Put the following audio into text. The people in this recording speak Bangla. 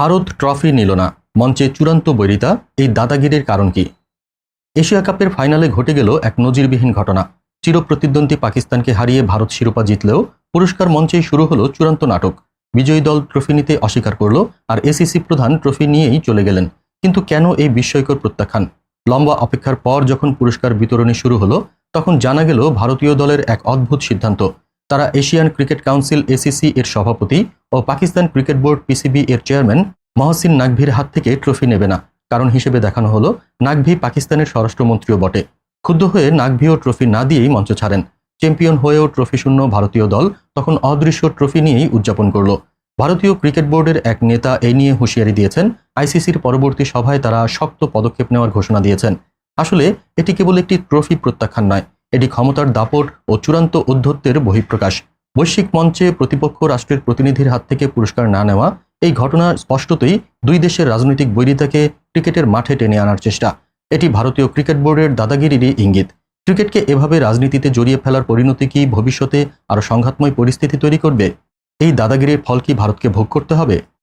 ভারত ট্রফি নিল না। মঞ্চে চূড়ান্ত বৈরিতা, এই দাদাগিরির কারণ কি? এশিয়া কাপের ফাইনালে ঘটে গেল এক নজিরবিহীন ঘটনা। চিরপ্রতিদ্বন্দ্বী পাকিস্তানকে হারিয়ে ভারত শিরোপা জিতলেও পুরস্কার মঞ্চেই শুরু হলো চূড়ান্ত নাটক। বিজয়ী দল ট্রফি নিতে অস্বীকার করল আর এসিসি প্রধান ট্রফি নিয়েই চলে গেলেন। কিন্তু কেন এই বিস্ময়কর প্রত্যাখ্যান? লম্বা অপেক্ষার পর যখন পুরস্কার বিতরণী শুরু হলো, তখন জানা গেল ভারতীয় দলের এক অদ্ভুত সিদ্ধান্ত। তারা এশিয়ান ক্রিকেট কাউন্সিল, এসিসি এর সভাপতি ও পাকিস্তান ক্রিকেট বোর্ড পিসিবি এর চেয়ারম্যান মহসিন নাকভির হাত থেকে ট্রফি নেবে না। কারণ হিসেবে দেখানো হলো নাকভি পাকিস্তানের স্বরাষ্ট্রমন্ত্রীও বটে। ক্ষুব্ধ হয়ে নাকভিও ট্রফি না দিয়েই মঞ্চ ছাড়েন। চ্যাম্পিয়ন হয়েও ট্রফি শূন্য ভারতীয় দল তখন অদৃশ্য ট্রফি নিয়েই উদযাপন করল। ভারতীয় ক্রিকেট বোর্ডের এক নেতা এই নিয়ে হুঁশিয়ারি দিয়েছেন, আইসিসির পরবর্তী সভায় তারা শক্ত পদক্ষেপ নেওয়ার ঘোষণা দিয়েছেন। আসলে এটি কেবল একটি ট্রফি প্রত্যাখ্যান নয় এটি ক্ষমতার দাপট ও চূড়ান্ত উদ্ধত্তের বহিঃপ্রকাশ। বৈশ্বিক মঞ্চে প্রতিপক্ষ রাষ্ট্রের প্রতিনিধির হাত থেকে পুরস্কার না নেওয়া এই ঘটনা স্পষ্টতই দুই দেশের রাজনৈতিক বৈরিতাকে ক্রিকেটের মাঠে টেনে আনার চেষ্টা। এটি ভারতীয় ক্রিকেট বোর্ডের দাদাগিরিরই ইঙ্গিত। ক্রিকেটকে এভাবে রাজনীতিতে জড়িয়ে ফেলার পরিণতি কি ভবিষ্যতে আরও সংঘাতময় পরিস্থিতি তৈরি করবে? এই দাদাগিরির ফল কি ভারতকে ভোগ করতে হবে?